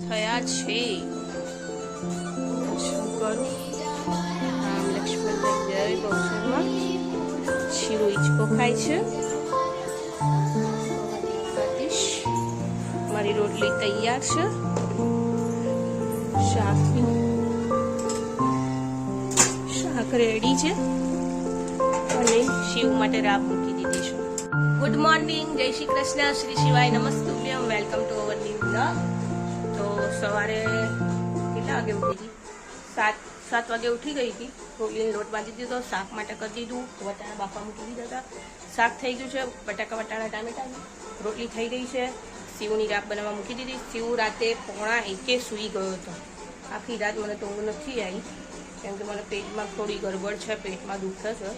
થયા છે. શું કરું રામ, લક્ષ્મણ, જય બહુચરમાં શીરો ઈચકો ખાય છે. મારી રોટલી તૈયાર છે. શાક શાક રેડી છે. અને શિવ માટે રાબ મૂકી દીધી છે. ગુડ મોર્નિંગ જય શ્રી કૃષ્ણ. શ્રી શિવાય નમસ્તુભ્યમ. Welcome to our new blog સવારે કેટલા વાગે ઉઠી હતી? સાત સાત વાગે ઉઠી ગઈ હતી. રોટલીનો લોટ બાંધી દીધો, શાક માટે કરી દીધું. વટાણા બાફા મૂકી દીધા હતા. શાક થઈ ગયું છે, બટાકા, વટાણા, ટામેટા. રોટલી થઈ ગઈ છે. સીવની રાત બનાવવા મૂકી દીધી. સીવ રાતે પોણા એકે સૂઈ ગયો હતો. આખી રાત મને તો નથી આવી. કેમ કે મને પેટમાં થોડી ગરબડ છે, પેટમાં દુઃખ છે.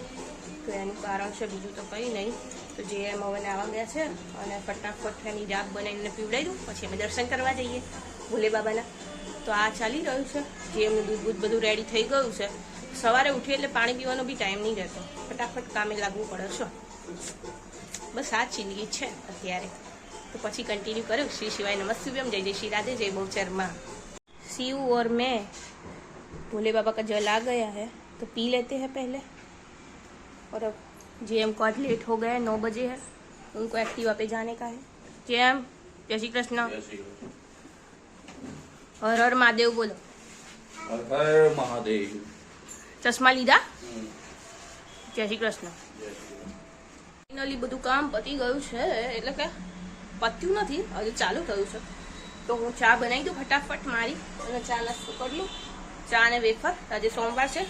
તો એનું કારણ છે, બીજું તો કંઈ નહીં. તો જે એમ હવે નાવા ગયા છે, અને ફટાફટ એની રાત બનાવીને પીવડાવી દઉં. પછી અમે દર્શન કરવા જઈએ. ભોલે બાબાના તો આ ચાલી રહ્યું છે જે એમનું દૂધ બૂધ બધું રેડી થઈ ગયું છે સવારે ઉઠી એટલે પાણી પીવાનો બી ટાઈમ નહીં રહેતો ફટાફટ કામે લાગવું પડે છે બસ આ જ જિંદગી છે અત્યારે તો પછી કન્ટિન્યુ કર્યું શ્રી શિવાય નમસ્તુભ્યમ જય જય શ્રી રાધે જય બહુચરમાં शिव और मैं भोले बाबा का जल आ गया है तो पी लेते हैं पहले और अब जेएम को आज लेट हो गया है नौ बजे है उनको एक्टिवा पे जाने का है जेएम जय श्री कृष्ण હર હર મહાદેવ બોલો. હર મહાદેવ. ચશ્મા લીધા? જય શ્રી કૃષ્ણ. ફાઇનલી બધું કામ પતી ગયું છે એટલે કે પત્યું નથી હજુ ચાલુ થયું છે. તો હું ચા બનાવી દઉં ફટાફટ મારી અને ચા નાસ્તો કરી લઉં. ચા અને વેફર આજે સોમવાર છે.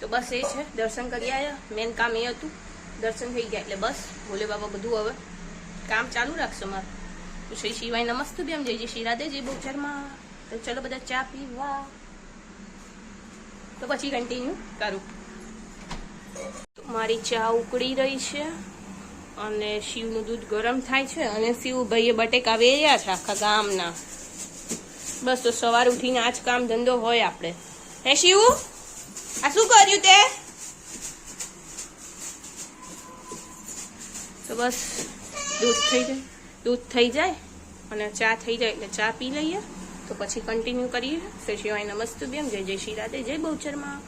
તો બસ એ છે દર્શન કરી આવ્યા મેન કામ એ હતું દર્શન થઈ ગયા એટલે બસ. ભોલે બાબા બધું હવે કામ ચાલુ રાખશો મારું. તો શ્રી શિવાય નમસ્તુ બેમ જય જય શ્રી રાધે જય બોચારમાં. તો ચલો બધા ચા પીવા. તો પછી કન્ટિન્યુ કરું. મારી ચા ઉકળી રહી છે અને શિવનું દૂધ ગરમ થાય છે અને શિવભાઈએ બટેકા વેર્યા છે આખા ગામના. બસ તો સવાર ઉઠીને આ જ કામ ધંધો હોય આપણે. હે શિવ? આ શું કર્યું તે? તો બસ દૂધ થઈ જાય. દૂધ થઈ જાય અને ચા થઈ જાય એટલે ચા પી લઈએ. તો પછી કન્ટિન્યુ કરીએ. શ્રી શિવાય નમસ્તુભ્યમ, જય જય શ્રી રાધે, જય બહુચરમાં.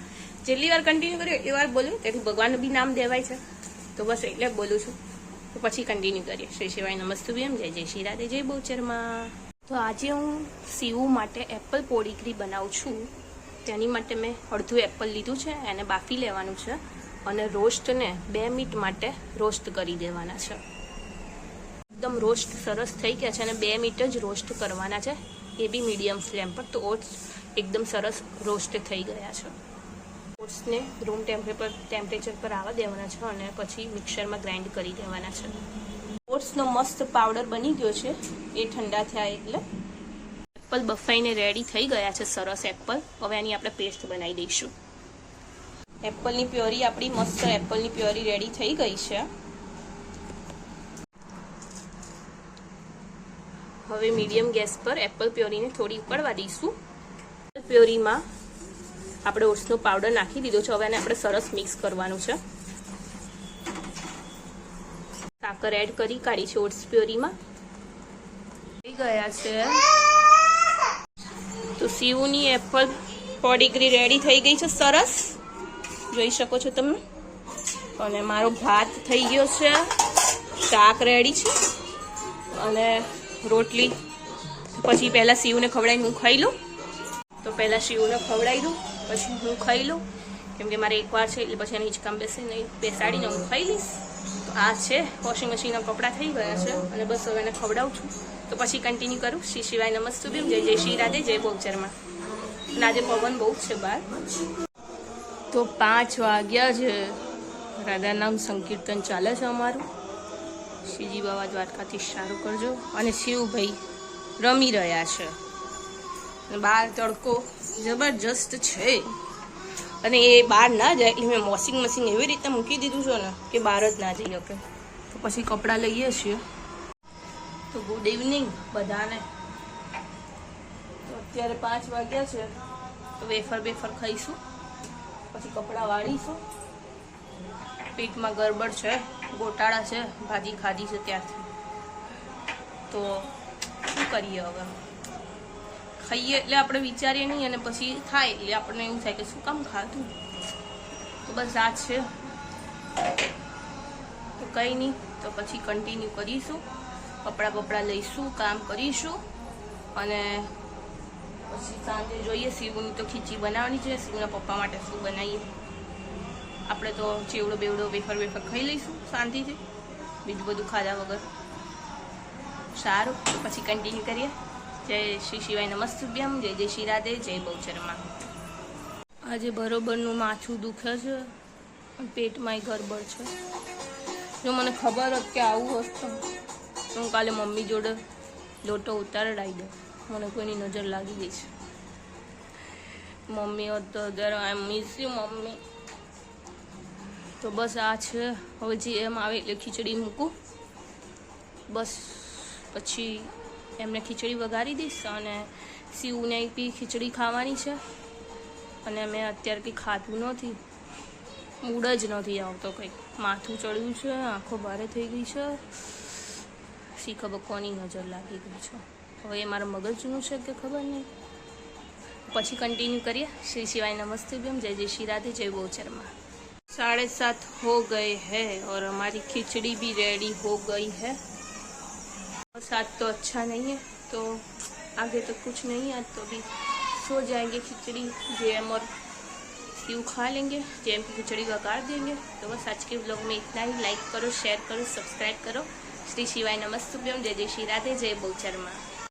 જેટલી વાર કન્ટિન્યુ કર્યો એટલી વાર બોલું, તેથી ભગવાનનું બી નામ દેવાય છે. તો બસ એટલે બોલું છું. તો પછી કન્ટિન્યુ કરીએ. શ્રી શિવાય નમસ્તુભ્યમ, જય જય શ્રી રાધે, જય બહુચરમાં. તો આજે હું સીવું માટે એપલ પોડીકરી બનાવું છું. તેની માટે મેં અડધું એપલ લીધું છે, એને બાફી લેવાનું છે અને રોસ્ટને બે મિનિટ માટે રોસ્ટ કરી દેવાના છે. એકદમ રોસ્ટ સરસ થઈ ગયા છે અને બે મિનિટ જ રોસ્ટ કરવાના છે. એ બી મીડિયમ ફ્લેમ પર તો ઓટ્સ એકદમ સરસ રોસ્ટ થઈ ગયા છે. ઓટ્સને રૂમ ટેમ્પરેચર ટેમ્પરેચર પર આવવા દેવાના છે અને પછી મિક્સરમાં ગ્રાઇન્ડ કરી દેવાના છે. ઓટ્સનો મસ્ત પાવડર બની ગયો છે. એ ઠંડા થયા એટલે એપલ બફાઈને રેડી થઈ ગયા છે સરસ એપલ. હવે આની આપણે પેસ્ટ બનાવી દઈશું. એપલની પ્યોરી આપણી મસ્ત એપલની પ્યોરી રેડી થઈ ગઈ છે. હવે મીડિયમ ગેસ પર એપલ પ્યોરીને થોડી ઉકળવા દઈશું એપલ પ્યોરીમાં આપણે ઓટ્સનો પાવડર નાખી દીધો છે. હવે એને આપણે સરસ મિક્સ કરવાનું છે. સાકર એડ કરી કાઢી છે ઓટ્સ પ્યોરીમાં. થઈ ગયા છે. તો સીવુની એપલ પોડીગ્રી રેડી થઈ ગઈ છે. સરસ. જોઈ શકો છો તમે. અને મારો ભાત થઈ ગયો છે. શાક રેડી છે. અને રોટલી. પછી પહેલાં શિવને ખવડાવીને હું ખાઈ લઉં. તો પહેલાં શિવને ખવડાવી દઉં, પછી હું ખાઈ લઉં. કેમ કે મારે એકવાર છે, એટલે પછી એને હિંચકામ બેસીને બેસાડીને હું ખાઈ લઈશ. તો આ છે વોશિંગ મશીનના કપડાં થઈ ગયા છે, અને બસ હવે એને ખવડાવું છું. તો પછી કન્ટિન્યુ કરું. શ્રી શિવાય નમસ્તુભ્યમ, જય જય શ્રી રાધે, જય બોગચરમાં અને આજે પવન બહુ જ છે બહાર તો પાંચ વાગ્યા છે. રાધા નામ સંકીર્તન ચાલે છે અમારું. શ્રીજી બાબા દ્વારકાથી સારું કરજો. અને શિવભાઈ રમી રહ્યા છે. બહાર તડકો જબરજસ્ત છે. અને એ બહાર ના જાય એટલે મેં વોશિંગ મશીન એવી રીતે મૂકી દીધું છે ને, કે બહાર જ ના જઈ શકે. તો પછી કપડાં લઈએ છીએ. તો ગુડ ઇવનિંગ બધાને. અત્યારે પાંચ વાગ્યા છે. તો વેફર બેફર ખાઈશું. પછી કપડાં વાળીશું. પેટમાં ગરબડ છે. ગોટાળા છે, ભાજી ખાધી છે ત્યારથી તો શું કરીએ હવે? ખાઈએ એટલે આપણે વિચારીએ નહીં અને પછી થાય એટલે આપણને એવું થાય કે શું કામ ખાધું? તો બસ આ છે. તો કંઈ નહીં, તો પછી કન્ટિન્યુ કરીશું. કપડાં બપડા લઈશું, કામ કરીશું. અને પછી સાંજે જોઈએ, શિવની તો ખીચી બનાવવાની છે. શિવના પપ્પા માટે શું બનાવીએ? આપણે તો ચેવડો બેવડો વેફર વેફર ખાઈ લઈશું, શાંતિથી. બીજું બધું ખાધા વગર. સારું, તો પછી કન્ટિન્યુ કરીએ. જય શ્રી શિવાય નમસ્તુભ્યમ, જય જય શ્રી રાધે, જય બહુચરમાં આજે બરોબરનું માથું દુખે છે પેટમાંય ગરબડ છે. જો મને ખબર હોત કે આવું હશે તો હું કાલે મમ્મી જોડે લોટો ઉતારડાવી દઉં. મને કોઈની નજર લાગી ગઈ છે. મમ્મી હોત તો જરા આઈ મિસ યુ મમ્મી. તો બસ આ છે. હવે જે એમ આવે એટલે ખીચડી મૂકું. બસ પછી એમને ખીચડી વઘારી દઈશ અને સીવને બી ખીચડી ખાવાની છે. અને મેં અત્યારે કંઈ ખાધું નથી. મૂડ જ નથી આવતો કંઈક. માથું ચડ્યું છે, આંખો ભારે થઈ ગઈ છે. શી ખબર કોની નજર લાગી ગઈ છે. હવે એ મારા મગજનું છે કે ખબર નહીં. પછી કન્ટિન્યુ કરીએ. શ્રી સિવાય નમસ્તે બેમ જય જય શ્રી રાધે. જય બહુચરમાં साढ़े सात हो गए हैं और हमारी खिचड़ी भी रेडी हो गई है। और साथ तो अच्छा नहीं है तो आगे तो कुछ नहीं है तो अभी सो जाएँगे खिचड़ी, जेम और शिव खा लेंगे, जेम की खिचड़ी वगाड़ देंगे। तो बस आज के ब्लॉग में इतना ही। लाइक करो शेयर करो सब्सक्राइब करो। श्री शिवाय नमस्तुभ्यम। जय जय श्री राधे, जय बहुचरमा